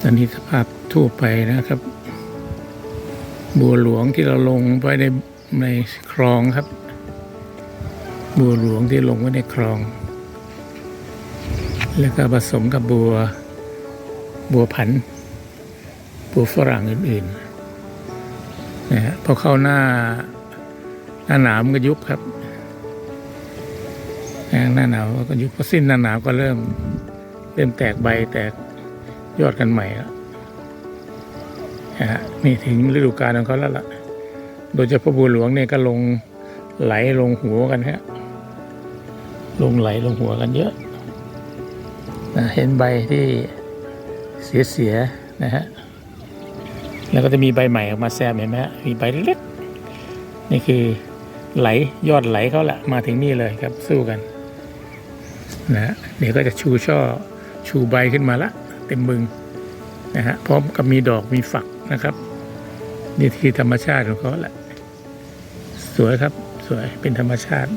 ตอนนี้สภาพทั่วไปนะครับ บัวหลวงที่เราลงไปในในคลองครับ บัวหลวงที่ลงไว้ในคลอง แล้วก็ผสมกับบัวบัวผัน บัวฝรั่งอื่นๆนะฮะพอเข้าหน้าหน้าหนาวมันก็ยุบครับหน้าหนาวก็ยุบพอสิ้นหน้าหนาวก็เริ่ม เริ่มแตกใบแตกยอดกันใหม่แล้วนะฮะนี่ถึงฤดูกาลของเขาแล้วล่ะ โดยเฉพาะบัวหลวงเนี่ยก็ลงไหลลงหัวกันฮะ ลงไหลลงหัวกันเยอะนะเห็นใบที่เสียเสียๆนะฮะ แล้วก็จะมีใบใหม่ออกมาแซมเห็นไหมฮะ มีใบเล็ก นี่คือไหลยอดไหลเขาแหละมาถึงนี่เลยครับสู้กันนะฮะเดี๋ยวก็จะชูช่อ ชูใบขึ้นมาละ เต็มบึงนะฮะพร้อมกับมีดอกมีฝักนะครับ นี่คือธรรมชาติของเขาแหละ สวยครับสวยเป็นธรรมชาติ